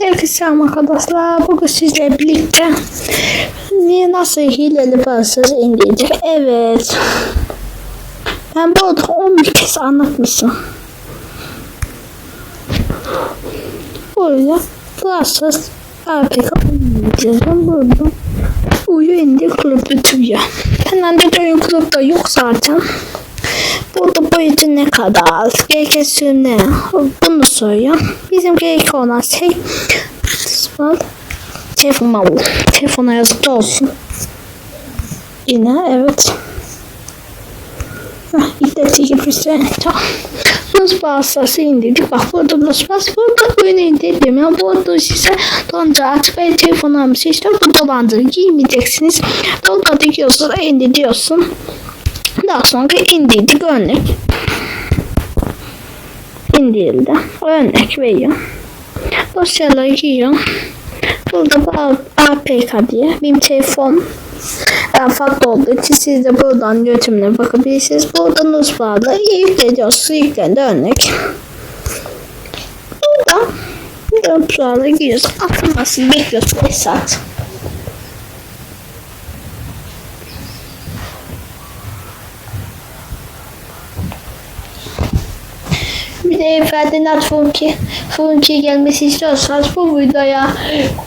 Herkese selam arkadaşlar. Bugün sizlerle birlikte niye nasıl hileli parasız indirdik? Evet. Ben bu arada 11 kez anlatmışım. Böyle parasız APK indireceğiz. Ben burada uyu indi kulüp bitiriyor. Benden de oyun kulüpte yok zaten. Burada boyutu ne kadar? Gerekirse ne? Bunu soruyor. Bizim gerek olan şey. Telefon bu. Telefona yazık olsun. Yine evet. İddeti gibi şey. Tamam. Buz bağırsası indirdik. Bak burada buz bas. Burada oyunu indirdim. Ya burada size donca açık ve telefon almış. İşte bu dolandırı giymeyeceksiniz. Dolda diyorsun, indiriyorsun. Daha sonra indirdik örnek. İndirildi. Örnek veriyor. Dosyaları giriyor. Burada bu APK diye benim telefon yani farklı olduğu için siz de buradan götümüne bakabilirsiniz. Buradan uzmanla yükleniyorsunuz. Yüklendi örnek. Burada uzmanla giriyorsun. Atılmasını bekliyorsun 5 saat. Bir de Ferdinand Funke, Funke gelmesi istiyorsanız bu videoya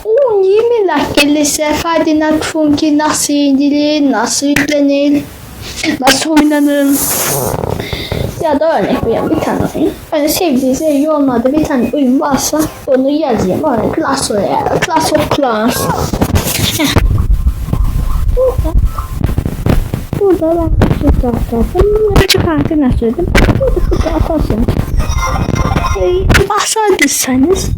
10-20 like gelirse Ferdinand Funke nasıl indirir, nasıl yüklenir, nasıl oynanır ya da örnek verin bir tane oyun. Hani sevdiğiniz iyi olmadı bir tane oyun varsa onu yazayım. Örnek Clash Royale, Clash of Clans. Burada Burada ben şu taraftardım. Çıkartı nasıl söyledim? Burada şurada atarsınız. Ee, bahsederseniz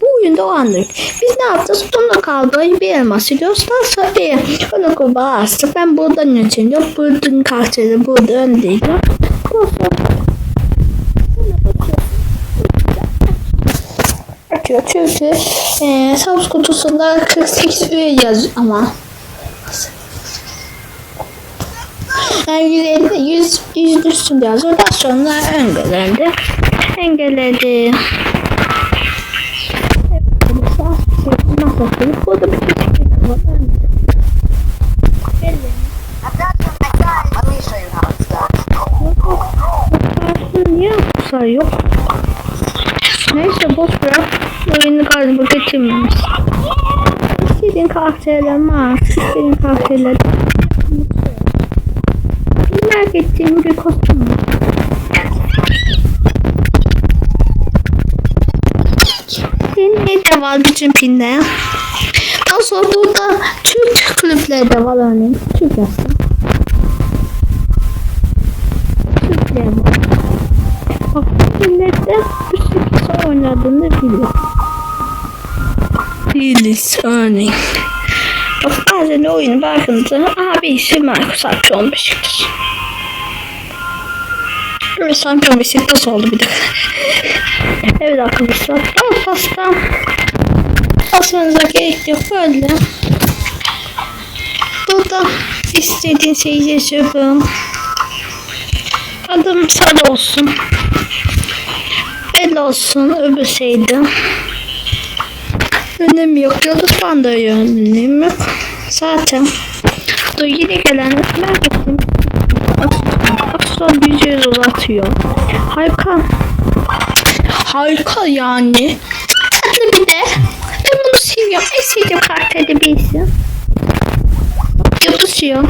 bu oyunda o anlık. Biz ne yapacağız? Bunu kaldığı bir elmas siliyorsan sonra bunu kurbağa astık. Ben buradan yönetiyorum. Buradan karakteri burada öndeyim. Açıyor çünkü e, Samsung kutusunda 48 üye yazıyor ama yani 150, 100, 100 üstünde yazıyor. Daha sonra engellendi. Engelledi. Niye yapmışlar yok? Neyse boş bırak. Oyunu galiba getirmemiş. İstediğin karakterler var. İstediğin karakterler. Merak ettiğim bir kostüm var. Ne de var bütün pinler. Daha sonra burada Türk kulüpleri de var örneğin. Türk yazsın. Türkler var. Bak millette bir sürü kişi oynadığını biliyor. Değiliz örneğin. Bazen oyunu bakınca abi ise Marcus Akçon Beşiktaş. Böyle Sampiyon Beşiktaş oldu bir de. evet arkadaşlar. Ama pasta basmanıza gerek yok böyle. Burada istediğin şeyi yaşıyorum. Adım sarı olsun. Belli olsun öbür şeydi. Önemi yok. Yıldız banda önemi yok. Zaten. Dur yine gelen merak ettim. Aslan yüz uzatıyor. Harika. Harika yani. Tatlı bir de. Ben bunu seviyorum. En sevdiğim karakter de birisi. Yapışıyor.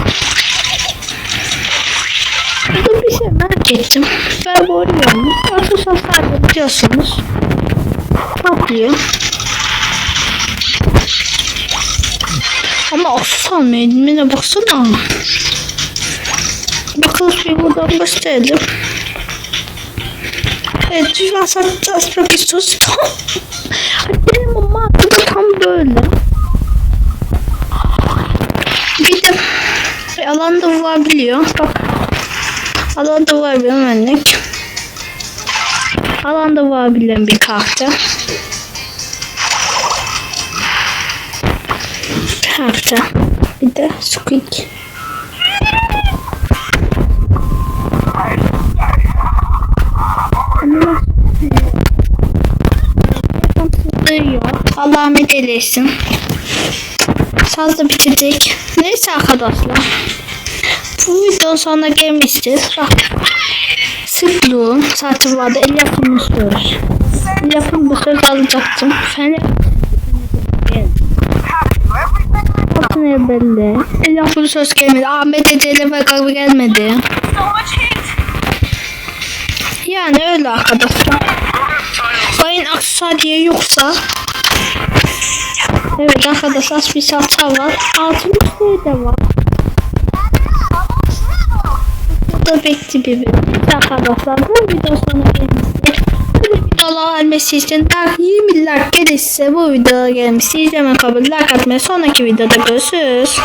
Burada bir şey merak ettim. Ben bu oynuyorum. Arkadaşlar sadece biliyorsunuz. Patlıyor. Aslan meydimine baksana. Bakalım bir buradan gösterelim. Evet, düzen satacağız çok istiyoruz. Tam. Benim ama da tam böyle. Bir de alanda vurabiliyor. Bak. Alanda vurabilen örnek. Alanda vurabilen bir karakter. Şarja. Bir de squeak. Allah ahmet eylesin. Saz da bitirdik. Neyse arkadaşlar. Bu videonun sonuna gelmişiz. Sıklığı satırlarda el yapımı söz. El yapımı söz alacaktım. Fen Altın el belli. El yapımı söz gelmedi. Ahmet ve Gavi gelmedi. Yani öyle arkadaşlar. Bayın aksesuar diye yoksa Evet arkadaşlar bir salça var. Altın üstleri de var. Bu da bekli bir arkadaşlar bu video sona gelmiştir. Videolar gelmesi için daha 20 like gelirse bu videoya gelmişse izleme kabul like atmayı sonraki videoda görüşürüz.